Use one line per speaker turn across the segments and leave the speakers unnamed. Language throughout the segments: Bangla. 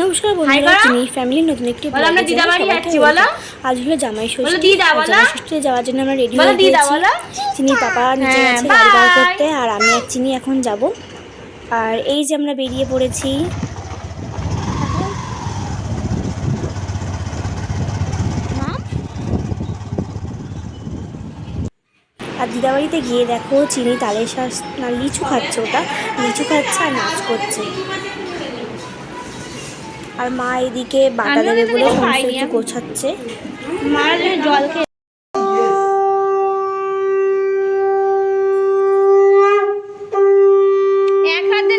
নমস্কার বন্ধুরা
বলো।
চিনি ফ্যামিলির নতুন একটি
বলো, আমরা দিদা বাড়ি যাচ্ছি। বলো।
আজ হলো জামাই ষষ্ঠী জামাই ষষ্ঠীতে যাওয়ার জন্য আমরা রেডি হয়ে
দিদা,
গেছি। চিনি পাপা নিচে
হ্যাঁ,
গেছে গাড়ি বার করতে আর আমি আর চিনি এখন যাব আর এই যে আমরা বেরিয়ে পড়েছি আর দিদাবাড়িতে গিয়ে দেখো চিনি তালের শাঁস না লিচু খাচ্ছে ওটা লিচু খাচ্ছে আর নাচ করছে আর মা এদিকে বাটা দেবে বলে সমস্ত কিছু। গোছাচ্ছে
জল খেয়ে এক হাত দিয়ে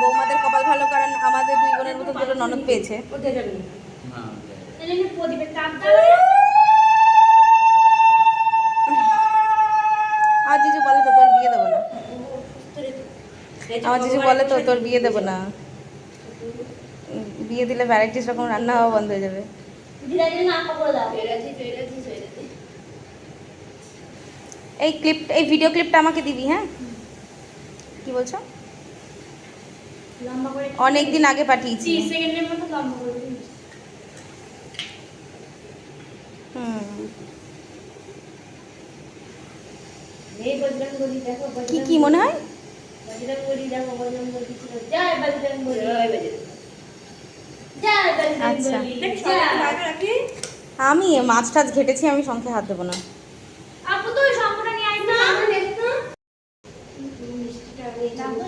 বৌমাদের কপাল ভালো কারণ আমাদের দুই বোনের মতন দুটো ননদ পেয়েছে।
না
আমার জিজু বলে তো তোর বিয়ে দেবো না। আমার জিজু বলে তো তোর বিয়ে দেবো না। বিয়ে দিলে ভ্যারাইটিস রকম রান্না হওয়া বন্ধ হয়ে যাবে। এই ক্লিপ এই ভিডিও ক্লিপটা আমাকে দিবি হ্যাঁ? কি বলছো? অনেক দিন আগে পাঠিয়েছি। হুম। কি কি মনে হয়? আচ্ছা। আমি মাছ টাছ ঘেটেছি আমি সংখ্যা হাত দেবো না। না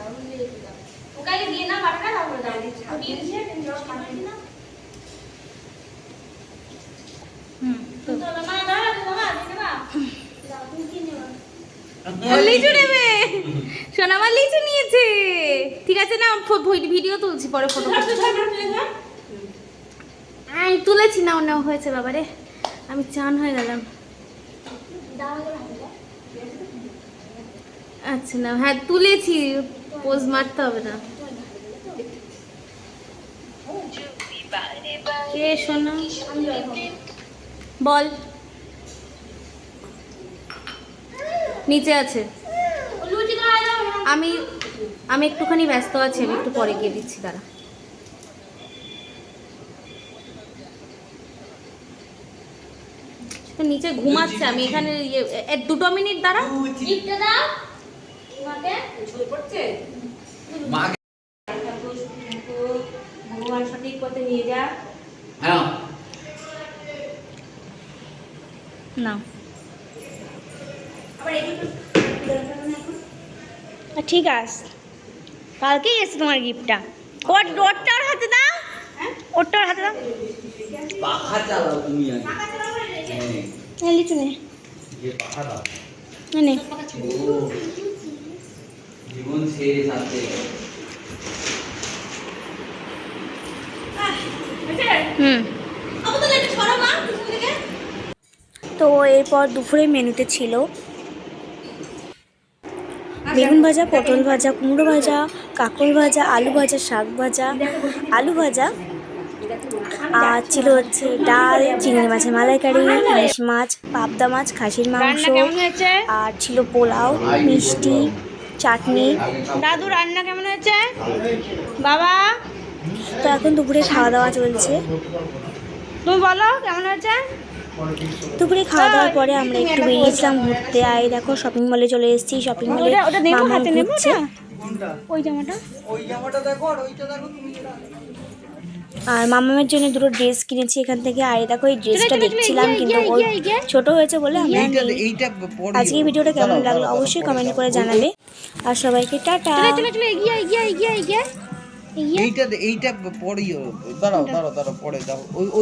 লিচু নেবে। সোনামার লিচু নিয়েছে। ঠিক আছে না ভিডিও তুলছি পরে ফটো আমি তুলেছি না অন্য হয়েছে বাবারে আমি চান হয়ে গেলাম। আচ্ছা না হ্যাঁ তুলেছি। পোজ মারতে হবে না। কে শোনা বল নিচে আছে আমি আমি একটুখানি ব্যস্ত আছি আমি একটু পরে গিয়ে দিচ্ছি দাঁড়া নিচে ঘুমাচ্ছে আমি এখানে ইয়ে দুটো মিনিট দাঁড়া
ভগবান সঠিক পথে নিয়ে যা
হ্যাঁ।
না
ঠিক আছে। কালকেই এসে তোমার গিফটটা। ওর ওরটার হাতে দাও। ওরটার হাতে দাও।
পাখা চালাও তুমি আগে। হ্যাঁ।
হ্যাঁ লিচু নে।
পাখা দাও।
নে, নে
জীবন শেষ আছে
তো এরপর দুপুরে মেনুতে ছিল বেগুন ভাজা পটল ভাজা কুমড়ো ভাজা কাঁকরোল ভাজা আলু ভাজা শাক ভাজা আলু ভাজা আর ছিল হচ্ছে ডাল চিংড়ি মাছের মালাইকারি ইলিশ মাছ পাবদা মাছ খাসির মাংস আর ছিল পোলাও মিষ্টি চাটনি।
দাদু রান্না কেমন হয়েছে? বাবা
এখন দুপুরে খাওয়া দাওয়া চলছে।
তুমি বলো কেমন হয়েছে?
দুপুরে খাওয়া দাওয়ার পরে আমরা একটু বেরিয়েছিলাম ঘুরতে। আই দেখো শপিং মলে চলে এসেছি শপিং মলে
ওটা- ওটা নেব,
মামা ঘুরছে। ওই জামাটা
ওই জামাটা। দেখো আর ওইটা দেখো তুমি
আর মামামের জন্য দুটো ড্রেস কিনেছি এখান থেকে। আর দেখো এই ড্রেসটা দেখছিলাম কিন্তু ও ছোট হয়েছে বলে আমরা আজকে এই ভিডিওটা কেমন লাগল? অবশ্যই কমেন্ট করে জানাবে। আর সবাইকে টাটা।
এইটা এইটা পরেই দাঁড়াও দাঁড়াও দাঁড়াও পরে দাও ওই ওই